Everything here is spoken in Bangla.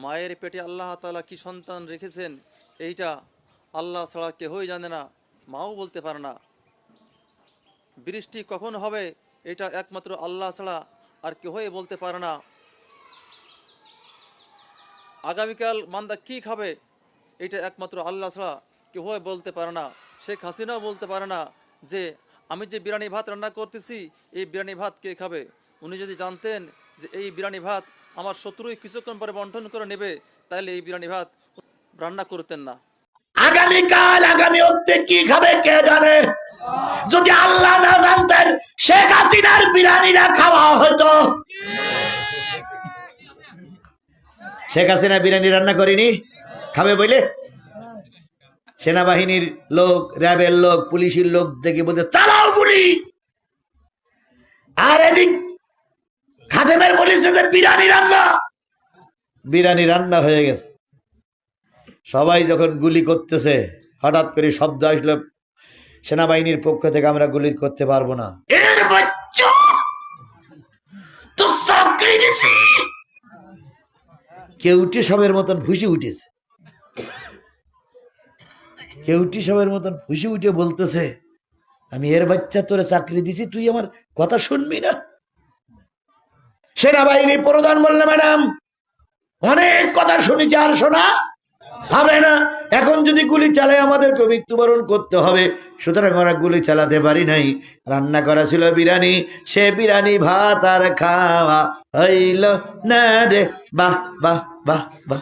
মায়ের পেটে আল্লাহ তাআলা কি সন্তান রেখেছেন, এইটা আল্লাহ ছাড়া কেহই জানে না, মাও বলতে পারে না। বৃষ্টি কখন হবে, এটা একমাত্র আল্লাহ ছাড়া আর কেহই বলতে পারে না। আগামীকাল মান্দা কি খাবে, এটা একমাত্র আল্লাহ ছাড়া কেহই বলতে পারে না। শেখ হাসিনাও বলতে পারে না যে, আমি যে বিরিয়ানি ভাত রান্না করতেছি, এই বিরিয়ানি ভাত কে খাবে? উনি যদি জানতেন যে, এই বিরিয়ানি ভাত আমার শত্রুই কিছুক্ষণ পরে বন্টন করে নেবে, তাহলে এই বিরিয়ানি ভাত রান্না করতেন না। আগামীকাল আগামী অব্দে কি খাবে কে জানে? যদি আল্লাহ না জানতেন, শেখ হাসিনার বিরিয়ানিরা খাওয়া হতো। শেখ হাসিনা বিরিয়ানি রান্না করিনি? খাবে বলে সেনাবাহিনীর লোক, র্যাবের লোক, পুলিশের লোক দেখে বলতে, চালাও গুলি! আর এদিক খাদেমের বলেছে যে বিরিয়ানি রান্না। বিরিয়ানি রান্না হয়ে গেছে। সবাই যখন গুলি করতেছে হঠাৎ করে শব্দ আসলো সেনাবাহিনীর পক্ষ থেকে আমরা গুলি করতে পারব না। এর বাচ্চা! তো চাকরি দিছি কেউটি সবের মতন ফুসি উঠেছে। কেউটি সবের মতন ফুসি উঠে বলতেছে আমি এর বাচ্চা তোরে চাকরি দিছি তুই আমার কথা শুনবি না? সেনাবাহিনী প্রধান বললে, ম্যাডাম, অনেক কথা শুনেছি আর শোনা হবে না। এখন যদি গুলি চালায় আমাদেরকে মৃত্যুবরণ করতে হবে। সুতরাং আমরা গুলি চালাতে পারি নাই। রান্না করা ছিল বিরিয়ানি। সে বিরিয়ানি, ভাত আর খাওয়া হইল না দে বাহ বাহ বাহ বাহ।